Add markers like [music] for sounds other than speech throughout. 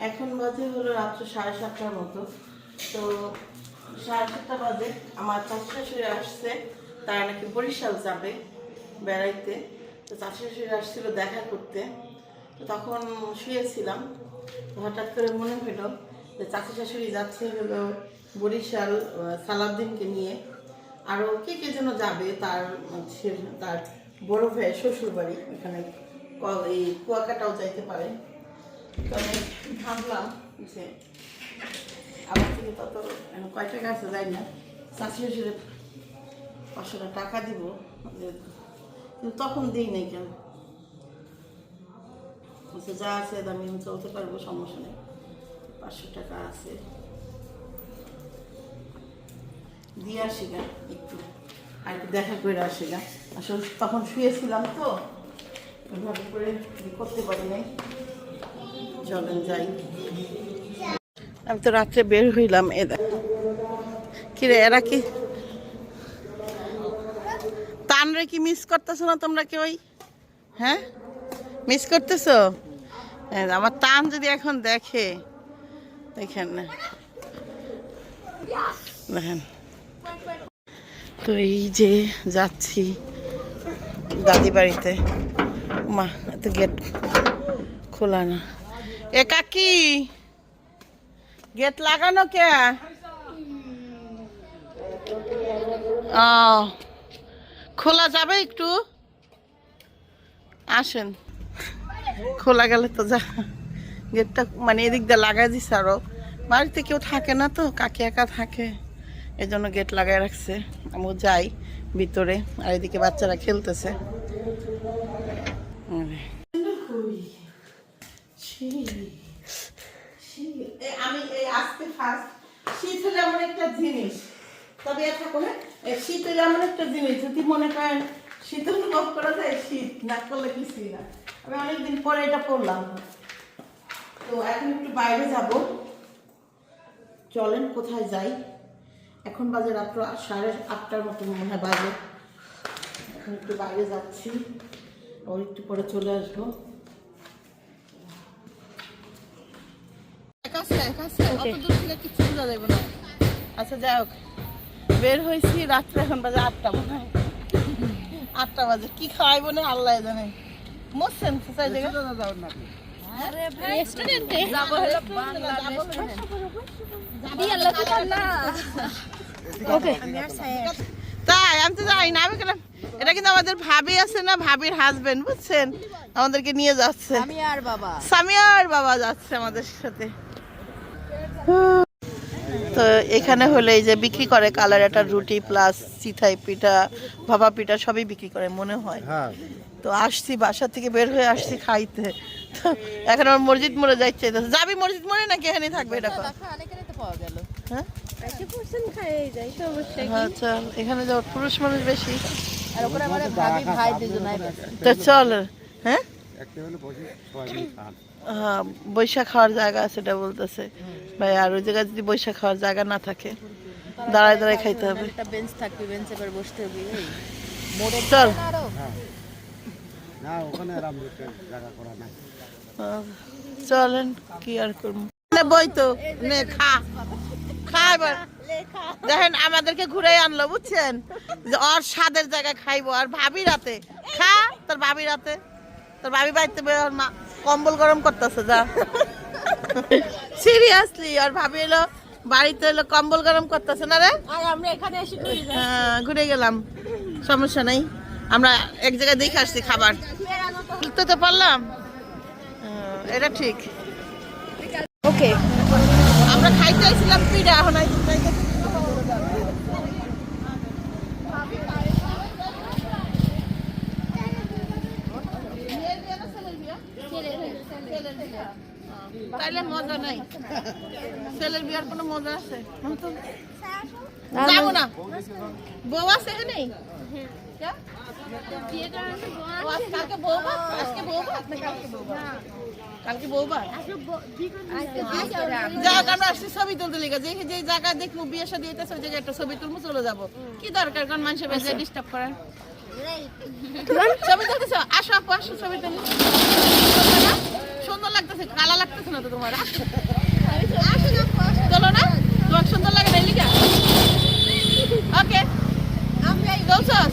এখন বাজে হলো রাত্র সাড়ে সাতটার মতো। তো সাড়ে সাতটা বাজে, আমার চাচি শাশুড়ি আসছে, তারা নাকি বরিশাল যাবে বেড়াইতে। তো চাচি শাশুড়ি আসছিল দেখা করতে। তো তখন শুয়েছিলাম হঠাৎ করে মনে হলো যে চাচি শাশুড়ি যাচ্ছে হলো বরিশাল সালাউদ্দিনকে নিয়ে। আরও কে কে যেন যাবে, তার তার বড় ভাই শ্বশুর বাড়ি এখানে ক- এই কুয়াকাটাও যাইতে পারে। টাকা দিব তখন দিই নাই কেন? যা আছে আমি চলতে পারব, সমস্যা নেই। পাঁচশো টাকা আছে দিয়ে আসি একটু আর একটু দেখা করে আসি গা আসলে তখন শুয়েছিলাম তো ওইভাবে করে করতে পারি নাই। চলেন যাই। আমি তো রাত্রে বের হইলাম, এ দেখ। কিরে, এরা কি? তানরে কি মিস করতেছো না তোমরা কেউই হ্যাঁ? মিস করতেছো? আমার তান যদি এখন দেখে, দেখেন না। দেখেন। তো এই যে যাচ্ছি দাদি বাড়িতে। মা এত গেট খোলা না। এ গেট লাগানো কে? ও, খোলা যাবে একটু? আসেন। খোলা গেলে তো যা, গেটটা মানে এদিক দিয়ে লাগাই দিছে আরও। বাড়িতে কেউ থাকে না তো, কাকি একা থাকে। এই জন্য গেট লাগাই রাখছে। আমিও যাই ভিতরে, আর এদিকে বাচ্চারা খেলতেছে। আমি আজকে ফার্স্ট শীত হলে এমন একটা জিনিস। তবে এটা করে এই শীত হলে একটা জিনিস, যদি মনে করেন শীত অনুভব করা যায়, শীত না করলে কিছুই না। আমি অনেকদিন পরে এটা পড়লাম তো এখন একটু বাইরে যাব। চলেন, কোথায় যাই? এখন বাজে রাত্র সাড়ে আটটার মতো মনে হয় বাজে। এখন একটু বাইরে যাচ্ছি। ওর একটু পরে চলে আসব। আচ্ছা যাই হোক। বের হয়েছি রাত্রে এখন বাজে আটটা মনে হয়। আটটা বাজে। কি খাওয়াইবো না আল্লাহ জানে। মরছেন জায়গা তাই আমি তো যাই না আমি গেলাম এটা কিন্তু আমাদের ভাবি আছে না ভাবির হাজবেন্ড বুঝছেন? আমাদেরকে নিয়ে যাচ্ছে। আমি আর বাবা। সামিয়ার বাবা যাচ্ছে আমাদের সাথে। তো এখানে হলে এই যে বিক্রি করে কালার একটা রুটি প্লাস চিথাই পিঠা ভাপা পিঠা সবই বিক্রি করে মনে হয়। হ্যাঁ। তো আসছি বাসা থেকে বের হয়ে আসছি খাইতে। তো এখন আমার মসজিদ মোড়ে যাইতে যাবি মসজিদ মোড়ে নাকি এখানে থাকবে এটা পাওয়া গেল। হ্যাঁ? আচ্ছা এখানে যাও পুরুষ মানুষ বেশি। আর ওখানে আমার ভাবি ভাই দুজনাই ব্যস্ত তো চল হ্যাঁ? হ্যাঁ বৈশাখ খাওয়ার জায়গা আছে এটা বলতেছে। ভাই আর ওই জায়গায় যদি বৈশাখ খাওয়ার জায়গা না থাকে দাঁড়ায় দাঁড়ায় খাইতে হবে। একটা বেঞ্চ থাকবে বেঞ্চে এবার বসতে হবে মোড়ে চল। না ওখানে আরাম জায়গা করা নাই। চলেন কি আর করব? নে বই তো। নে খা। খা এবার। দেখেন আমাদেরকে ঘুরে আনলো বুঝছেন? যে ওর স্বাদের জায়গায় খাইবো আর ভাবি রাতে খা তোর ভাবি রাতে তোর ভাবি বাড়িতে বের মা। কম্বল গরম করতেছে যা। সিরিয়াসলি আর ভাবি এলো বাড়িতে এলো কম্বল গরম করতেছে না রে? ঘুরে হ্যাঁ, ঘুরে গেলাম। সমস্যা নেই। আমরা এক জায়গায় দেখে আসছি খাবার। তুলতে তো পারলাম। হ্যাঁ, এটা ঠিক। ওকে আমরা খাইতে আইছিলাম পিঠা এখন তাইলে মজা নাই। ছেলের বিয়ার কোনো মজা আছে? যাব না। বউ আছে এখানে? কালকে বউ ছবি তুলতে দেখব জায়গায় একটা ছবি তুলবো, চলে যাব। কি দরকার? মানুষের বাড়িতে ডিস্টার্ব ছবি তুলতেছ? আসো আপু, আসো ছবি তুলি। লাগতেছে কালা লাগতেছে না তো তোমার? চলো না তোমার সুন্দর লাগে না লিগা ওকে চলছস?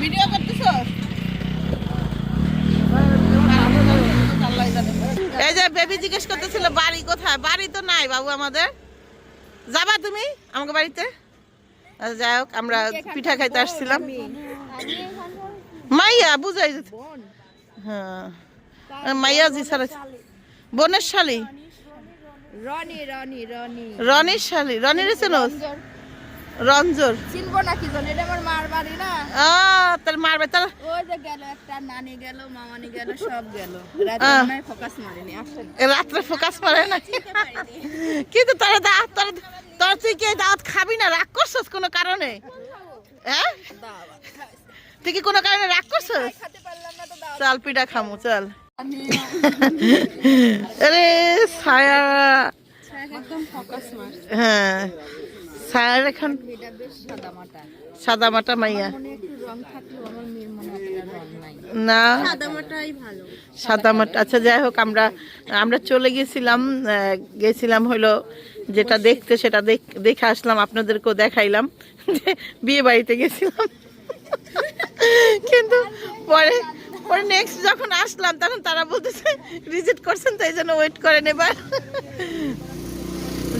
ভিডিও করতেছস? এই যে বেবি জিজ্ঞেস করতেছিল বাড়ি কোথায়? বাড়ি তো নাই বাবু আমাদের। যাবা তুমি আমাকে বাড়িতে? আচ্ছা, যাই হোক আমরা পিঠা খাইতে আসছিলাম। মাইয়া বুঝাই হ্যাঁ। মাইয়া জি সারা বোনের শালি? রনি রনি রনি রনির শালি। রনির চেনস রঞ্জর। চিনবো না কি জানি এটা আমার মার বাড়ি না। আ তার মারবে তার ওই যে গেল একটা নানি গেল মামানি গেল [laughs] সব গেল। রাতে ফোকাস মারিনি আসলে। ফোকাস মারে না [laughs] কিন্তু তোর দাঁত তোর তোর তুই কি দাঁত খাবি না? রাগ করছস কোনো কারণে? হ্যাঁ? তুই কি কোনো কারণে রাগ করছস? চল, পিঠা খামু, চল। আরে, ছায়া। হ্যাঁ ছায়ার এখন সাদা মাটা মাইয়া। না। সাদা মাটা আচ্ছা যাই হোক, আমরা আমরা চলে গেছিলাম গেছিলাম হলো যেটা দেখতে, সেটা দেখ- আসলাম, আপনাদেরকেও দেখাইলাম। বিয়ে বাড়িতে গেছিলাম। কিন্তু পরে পরে নেক্সট যখন আসলাম, তখন তারা বলতেছে রিজেক্ট করছেন তো, এই জন্য ওয়েট করেন এবার।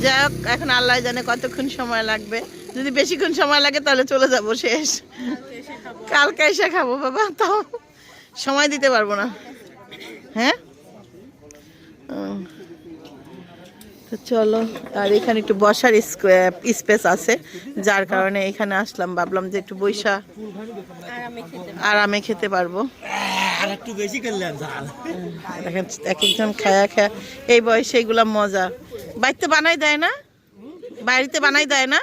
যাই হোক, এখন আল্লাহ জানে কতক্ষণ সময় লাগবে। যদি বেশিক্ষণ সময় লাগে, তাহলে চলে যাব শেষ। কালকে এসে খাব, বাবা, তাও সময় দিতে পারব না। হ্যাঁ? তো চলো আর এখানে একটু বসার স্পেস আছে। যার কারণে এখানে আসলাম ভাবলাম যে একটু বৈশা আরামে খেতে পারব। আর একটু বেশি দেখেন এক একজন খায়া খায়া এই বয়সে এগুলা মজা। বাড়িতে বানাই দেয় না? বাড়িতে বানাই দেয় না?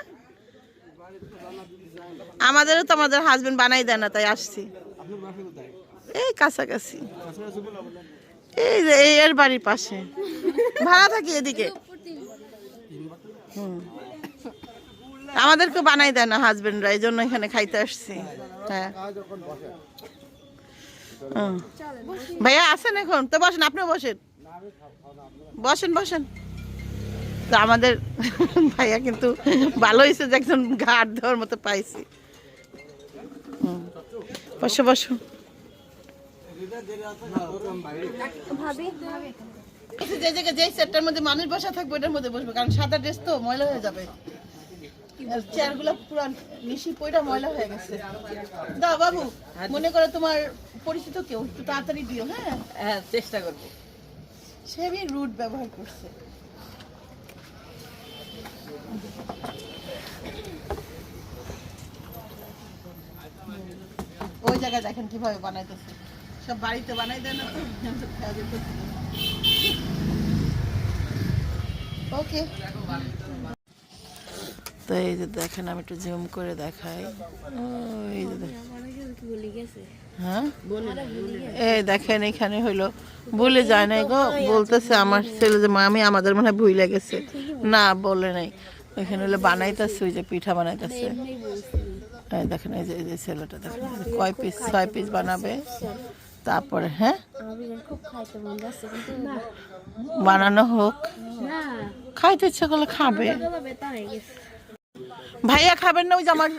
আমাদেরও তো আমাদের হাজবেন্ড বানাই দেয় না তাই আসছি। এই কাছাকাছি। এই এর বাড়ির পাশে। ভাড়া থাকি এদিকে। হুম। আমাদেরকে বানাই দেয় না হাজবেন্ডরা, এই জন্য এখানে খাইতে আসছি। হ্যাঁ। ভাইয়া আসেন এখন? তো বসেন, আপনিও বসেন। বসেন বসেন। তো আমাদের [laughs] ভাইয়া কিন্তু ভালো হয়েছে যে একজন ঘাট দেওয়ার মতো পাইছি। বসো বসো। যে জায়গায় যেই সেটটার মধ্যে মানুষ বসা থাকবে ওটার মধ্যে বসবে কারণ সাদা ড্রেস তো ময়লা হয়ে যাবে। চেয়ারগুলো পুরো নিশি পয়টা ময়লা হয়ে গেছে। দাও বাবু মনে করো তোমার পরিচিত কেউ একটু তাড়াতাড়ি দিও হ্যাঁ? হ্যাঁ চেষ্টা করব। সে আমি রুট ব্যবহার করছে। ওই জায়গায় দেখেন কীভাবে বানাইতেছে। সব বাড়িতে বানাই দেয় না তো ওকে তো এই যে দেখেন, আমি একটু জুম করে দেখাই। ওই যে হ্যাঁ? এই দেখেন, এখানে হইল। ভুলে যায় নাই গো, বলতেছে আমার ছেলে যে, মামি, আমাদের মনে হয় ভুলে গেছে। না, বলে নাই। ওইখানে হলো বানাইতেছে, ওই যে পিঠা বানাইতেছে। এই দেখেন, এই এই যে ছেলেটা দেখেন, কয় পিস ছয় পিস বানাবে। তারপরে হ্যাঁ? খুব খাইতে যাচ্ছে কিন্তু বানানো হোক। না। খাইতে ইচ্ছে করলে খাবে। ভাইয়া খাবেন না ওই যে আমার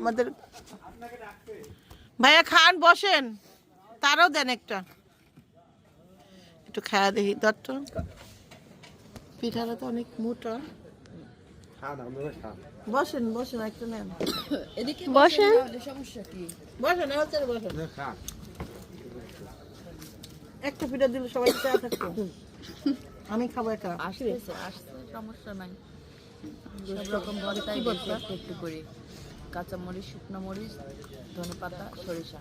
আমাদের ভাইয়া খান বসেন। তারও দেন একটা। একটু খায়া দেখি দত্ত পিঠাটা তো অনেক মোটা। বসেন বসেন একটু নেন। এদিকে বসেন সমস্যা কি? বসেন বসেন। একটা পিঠা দিলে সবাই থাকতো? আমি খাব আসতেছে আসছে সমস্যা নাই। সব রকম ভর্তাই বেশি একটু একটু কাঁচা মরিচ শুকনো মরিচ ধনে পাতা সরিষা।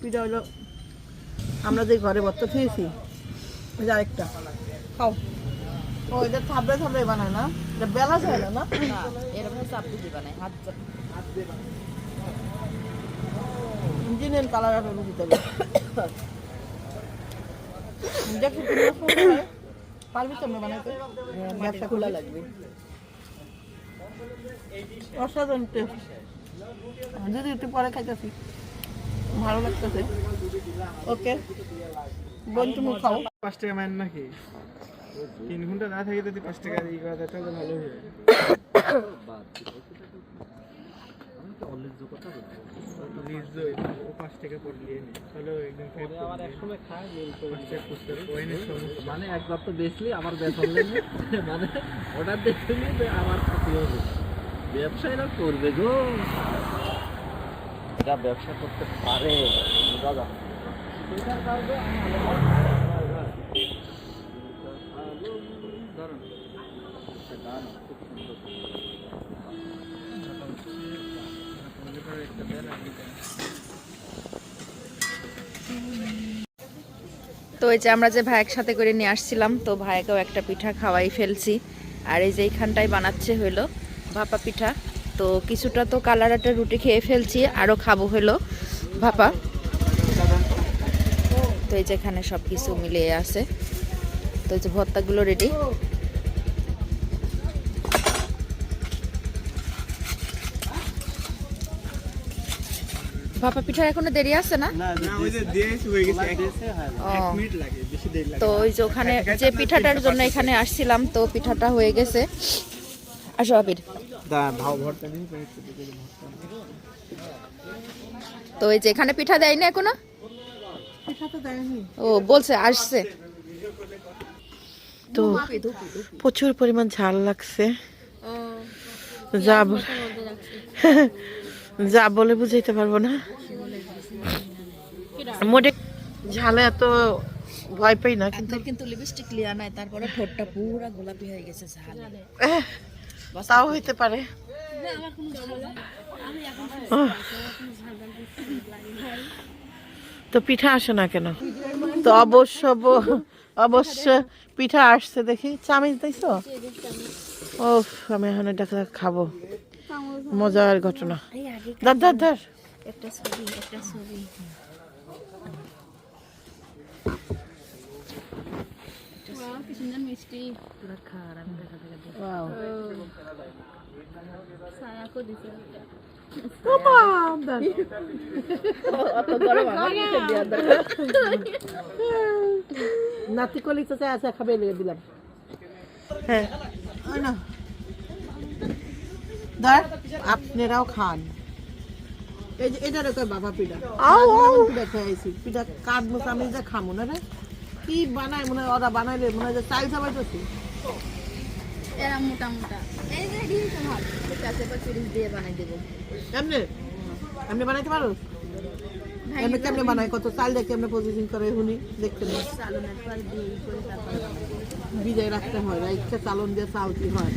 পিঠা হলো আমরা যে ঘরে ভর্তা খেয়েছি ওই যে আরেকটা। খাও। ও এটা থাবড়ে থাবড়ে বানায় না? এটা বেলা যায় না এরকম চাপ দিয়ে বানাই হাত ইঞ্জিনিয়ার কালার হবে ভিতরে দেখো, তুমি ফোন করে পারবি তো বানাইতে? ব্যবসা খোলা লাগবে। অসাধারণ টেস্ট যদি একটু পরে খাইতেছি, ভালো লাগতেছে। ওকে, বোন, তুমি খাও। পাঁচ টাকা মাইন নাকি? তিন ঘণ্টা না থেকে যদি পাঁচ টাকা ই করা যায় তাহলে ভালো হবে লিজ দই, নিয়ে নি। তাহলে ও একদিন টাকা খুচরো ওইনের সমস্যা মানে একবার তো বেচলি আবার বেচ মানে অর্ডার দেখলি যে আমার ক্ষতি হবে। ব্যবসায়ীরা করবে গো। যা ব্যবসা করতে পারে দাদা সেটার কারণে তো এই যে আমরা যে ভাইয়ের সাথে করে নিয়ে আসছিলাম, তো ভাইকেও একটা পিঠা খাওয়াই ফেলছি। আর এই যে এইখানটাই বানাচ্ছে হলো ভাপা পিঠা। তো কিছুটা তো কালার একটা রুটি খেয়ে ফেলছি, আরও খাব হলো ভাপা। তো এই যে এখানে সব কিছু মিলিয়ে আছে। তো এই যে ভর্তাগুলো রেডি ভাপা পিঠার এখনও দেরি আছে না? না ওই যে দিয়েছি হয়ে গেছে এক ও। এক মিনিট লাগে বেশি দেরি লাগে তো ওই যে ওখানে যে পিঠাটার জন্য এখানে আসছিলাম তো পিঠাটা হয়ে গেছে। আসো আবির। তো এই যে এখানে পিঠা দেয়নি এখনও? পিঠা ও বলছে আসছে। তো প্রচুর পরিমাণ ঝাল লাগছে। যা বল- [laughs] যা বলে বুঝাইতে পারব না। মোটে ঝালে এত ভয় পাই না কিন্তু কিন্তু লিপস্টিক লিয়া নাই তারপরে ঠোঁটটা পুরো গোলাপি হয়ে গেছে ঝালে। তাও হইতে পারে। তো পিঠা আসে না কেন? তো অবশ্য অবশ্য পিঠা আসছে দেখি। চামিচ দিছো? ও আমি এখন এটা খাব। মজার ঘটনা। ধর ধর ধর একটা ছবি একটা ছবি। নাতি কলি তো আছে খাবে দিলাম। হ্যাঁ। ধর আপনারাও খান। এই যে এটা রেখে বাবা পিঠা। পিঠা খাইছি পিঠা কাটবো আমি যে খামো না রে? কি বানায় মনে হয় ওরা বানাইলে মনে হয় যে চাই সবাই তো এরা মোটা মোটা। এই যে দিয়ে বানাই দেবো। এমনি? এমনি বানাইতে পারো? এমনি কেমনে বানায়? কত চাল দিয়ে কেমনে প্রসেসিং করে শুনি দেখতে নেই। চালনের পর দিয়ে ই করে তারপর বানাই দেবো। বিজয় রাখতে হয় রাইখে চালন দিয়ে চালতি হয়?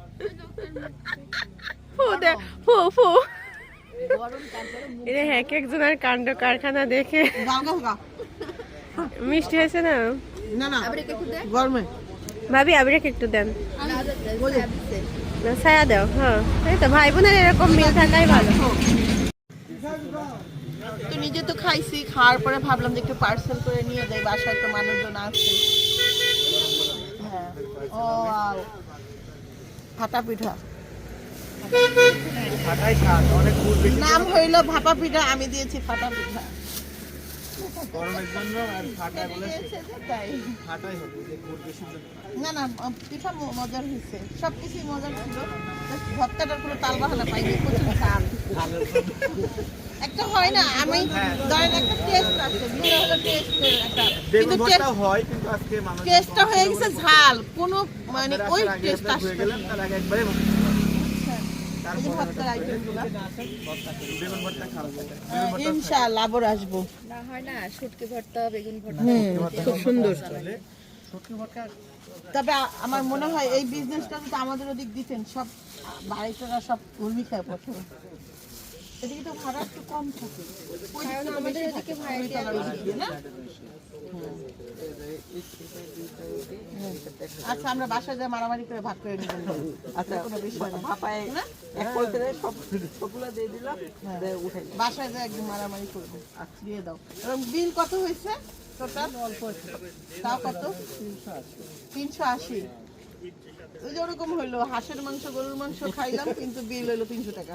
[laughs] এক একজনের কাণ্ড কারখানা দেখে। মিষ্টি হয়েছে না? না না। আবার একটু দে গরমে। ভাবি আবিরাকে একটু দেন। ছায়া দাও হ্যাঁ। এই তো ভাই বোনের এরকম মিল থাকাই ভালো। তো নিজে তো খাইছি খাওয়ার পরে ভাবলাম যে একটু পার্সেল করে নিয়ে যাই বাসায় তো মানুষজন আছে। হ্যাঁ। ও. ফাটা পিঠা ফাটাই খান অনেক গুড় বেশি নাম হইল ভাপা পিঠা আমি দিয়েছি ফাটা পিঠা। না না মজার হয়েছে। মজার ছিল। কোনো তাল বাহানা পাইনি প্রচুর একটা হয় না আমি ধরেন একটা টেস্ট আছে ভিতরে টেস্টের একটা। কিন্তু হয় কিন্তু আজকে টেস্টটা হয়ে গেছে ঝাল। কোনো মানে ওই টেস্ট আসছে হয়ে গেলাম তার আগে একবারে এই যে ভর্তার আইটেমগুলো বেগুন ভর্তা খাওয়া ইনশাআল্লাহ আবার আসব। না হয় না শুটকি ভর্তা বেগুন ভর্তা। খুব সুন্দর। তবে আমার মনে হয় এই বিজনেসটা যদি আমাদের ওদিক দিতেন। সব বাড়িটা সব উর্মি খায় প্রথমে। এদিকে তো ভাড়া একটু কম থাকে। আমাদের এদিকে? আচ্ছা আমরা বাসায় যা মারামারি করে ভাগ করে নেবেন আচ্ছা কোনো বিষয় না। ভাপায় এক করতে সব সবগুলো দিয়ে দিলাম বাসায় যা একদম মারামারি করব। আচ্ছা। দিয়ে দাও। এবং বিল কত হয়েছে? টোটাল? অল্প তাও কত? তিনশো আশি। ওই যে ওরকম হইল হাঁসের মাংস গরুর মাংস খাইলাম কিন্তু বিল হইল তিনশো টাকা।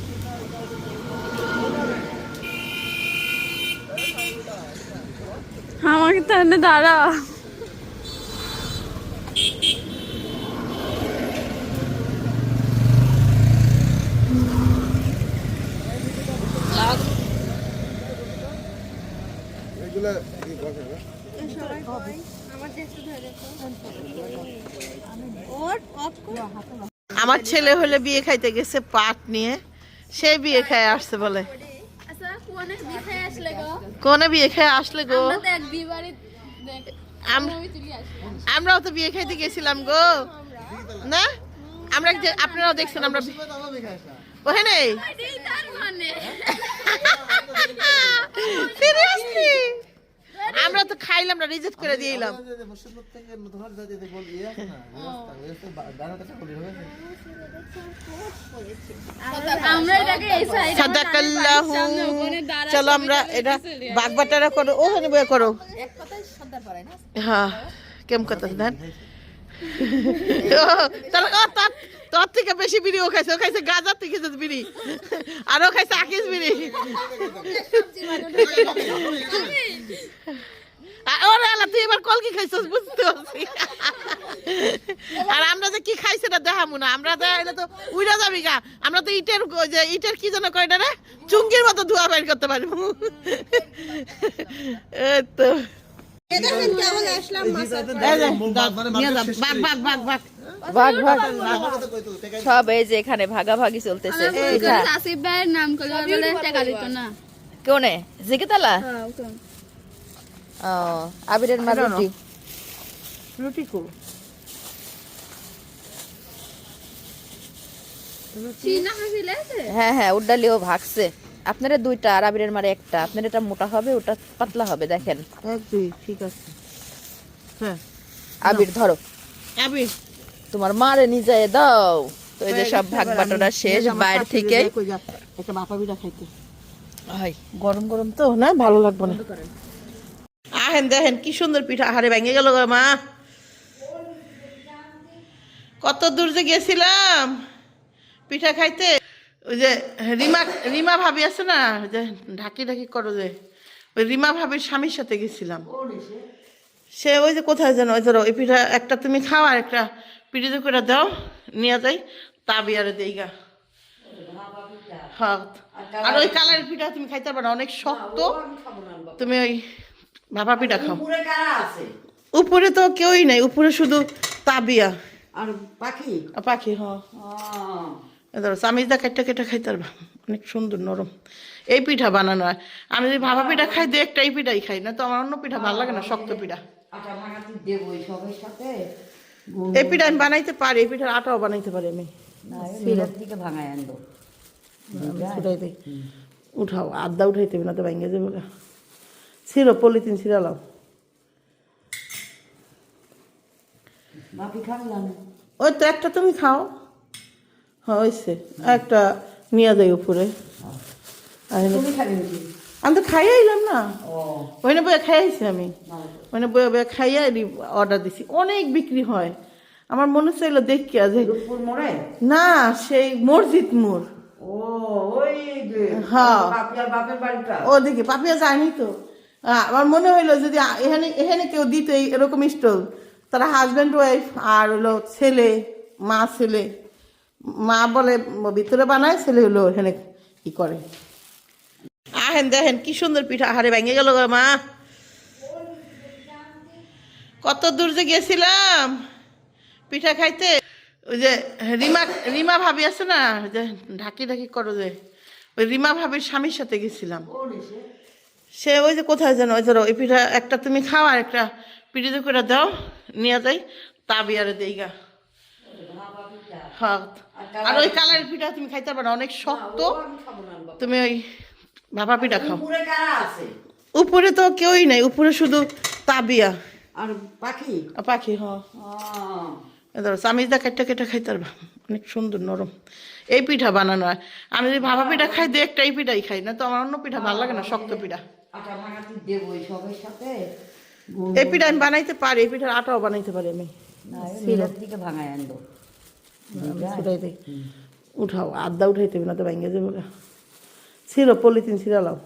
আমাকে তাহলে দাঁড়া? আমার ছেলে হলে বিয়ে খাইতে গেছে পাট নিয়ে, সে বিয়ে খায়, আসছে বলে কোনে বিয়ে খেয়ে আসলে গো? আমরাও তো বিয়ে খাইতে গেছিলাম গো। না? আমরা আপনারাও দেখছেন আমরা ওখানে মানে। [laughs] সিরিয়াসলি আমরা তো খাইলাম না রিজেক্ট করে দিয়েলাম ইয়ে চলো আমরা এটা বাগবাটারা করো ওখানে বয়ে করো। হ্যাঁ কেম কথা দেন [laughs] ও, তার তোর থেকে বেশি বিড়ি ও খাইছে ও খাইছে গাজার থেকে বিড়ি। আর ও খাইছে আকিস বিড়ি। ওরে আল্লাহ, তুই এবার কল কি খাইছিস, বুঝতে আর আমরা যে কি খাইছে না দেখামু আমরা তো এটা তো উইরা যাবি গা। আমরা তো ইটের যে ইটের কি যেন কয় রে? চুঙ্গির মতো ধোয়া বাইর করতে পারব। এই তো সব এই যে এখানে ভাগাভাগি চলতেছে। পিঠা আসিফ ভাইয়ের নাম করে বলে টাকা দিত না। কোনে জিকেতালা হ্যাঁ ও আবিরের মা রুটি রুটি কো? হ্যাঁ হ্যাঁ উড্ডালিও ভাগছে। আপনারা দুইটা আর আবিরের মারে একটা। আপনার এটা মোটা হবে ওটা পাতলা হবে দেখেন। এক দুই ঠিক আছে। হ্যাঁ আবির ধরো। আবি তোমার মারে নিজে দাও। তো এই যে সব ভাগ বাটোরা শেষ বাইরে থেকে একটা বাপা বিটা খাইতে। হাই গরম গরম তো না? ভালো লাগবে না। আহেন দেখেন কি সুন্দর পিঠা। আহারে ভেঙে গেল গো মা। কত দূর যে গেছিলাম। পিঠা খাইতে? ওই যে রিমা রিমা ভাবি আছে না? ওই যে ঢাকি ঢাকি করো যে। ওই রিমা ভাবির স্বামীর সাথে গেছিলাম। সে ওই যে কোথায় যেন ওই ধরো ওই পিঠা একটা তুমি খাও আর একটা পিঠে করে দাও নিয়ে যাই তা বিয়ারে দেই গা। হ্যাঁ। আর ওই কালারের পিঠা তুমি খাইতে পারো না অনেক শক্ত। তুমি ওই ভাপা পিঠা খাও। উপরে তো কেউই নাই উপরে শুধু তাবিয়া। আর পাখি? পাখি হ ধরো চামিজদা কেটে কেটে খাইতে পারবা অনেক সুন্দর নরম। এই পিঠা বানানো হয়। আমি যদি ভাপা পিঠা খাই দু একটা এই পিঠাই খাই না তো আমার অন্য পিঠা ভালো লাগে না শক্ত পিঠা। এই পিঠা আমি বানাইতে পারি এই পিঠার আটাও বানাইতে পারি আমি। উঠাও আদা উঠাইতে না তো ভেঙে যাবে ছিল পলিথিন খাবলাম ওই তো একটা তুমি খাও। হ্যাঁ হয়েছে একটা নিয়ে যাই উপরে। আমি তো খাইয়ে আইলাম না। ওইনে বয়ে খাইয়াছি আমি। ওইনে বয়ে বয়ে খাইয়া অর্ডার দিছি। অনেক বিক্রি হয়। আমার মনে চাইলো দেখি আজ রূপপুর না সেই মসজিদ মোড়। হ্যাঁ। ওদিকে পাপিয়া যায়নি তো। আমার মনে হইল যদি এখানে এখানে কেউ দিত এরকম স্টল তারা হাজব্যান্ড ওয়াইফ আর হলো ছেলে মা ছেলে। মা বলে, ভিতরে বানায়, ছেলে হলো এখানে কি করে? আহেন দেখেন কি সুন্দর পিঠা আহারে ভেঙে গেল মা। কত দূর যে গেছিলাম পিঠা খাইতে। ওই যে রিমা রিমা ভাবি আছে না যে ঢাকি ঢাকি করো যে, ওই রিমা ভাবির স্বামীর সাথে গেছিলাম। সে ওই যে কোথায় যেন, ওই ধরো ওই পিঠা একটা তুমি খাও আর একটা পিঠিতে করে দাও, নিয়ে যাই তা বিয়ারে দেই গা আর ওই কালারের পিঠা তুমি খাইতে পারবে না অনেক শক্ত। তুমি ওই ভাপা পিঠা খাও। পুরে উপরে তো কেউই নাই উপরে শুধু তাবিয়া। আর পাখি? পাখি হ। এ ধরো চামিজদা কেটে কেটে খাইতে পারবা। অনেক সুন্দর নরম। এই পিঠা বানানো হয়। আমি যদি ভাপা পিঠা খাই দু একটা এই পিঠাই খাই না তো আমার অন্য পিঠা ভালো লাগে না শক্ত পিঠা। এই পিঠা আমি বানাইতে পারি এই পিঠার আটাও বানাইতে পারি আমি। ভাঙায় আনব। উঠাই দেই উঠাও আদা উঠাইতে না তো ভেঙে যাবে। ছিল পলিথিন ছিড়ালাম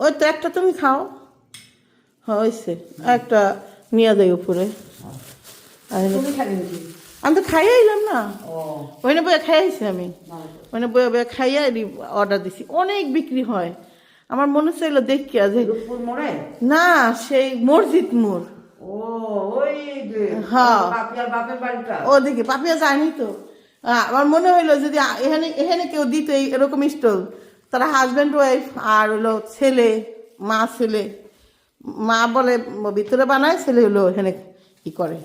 ওই তো একটা তুমি খাও। হ্যাঁ হয়েছে একটা নিয়ে যাই উপরে। আমি তো খাইয়ে এলাম না। ও। ওইনে বয়ে খাইয়েছি আমি। ভালো ওইনে বয়ে বয়ে খাইয়ে অর্ডার দিছি। অনেক বিক্রি হয়। আমার মনে চাইল দেখি আজ না সেই মসজিদ মোড়। ও ওই যে হ্যাঁ। ওদিকে পাপিয়া জানি তো। আমার মনে হইল যদি এখানে এখানে কেউ দিত এরকম স্টল তারা হাজব্যান্ড ওয়াইফ আর হলো ছেলে মা ছেলে। মা বলে ভিতরে বানায় ছেলে হলো এখানে কি করে?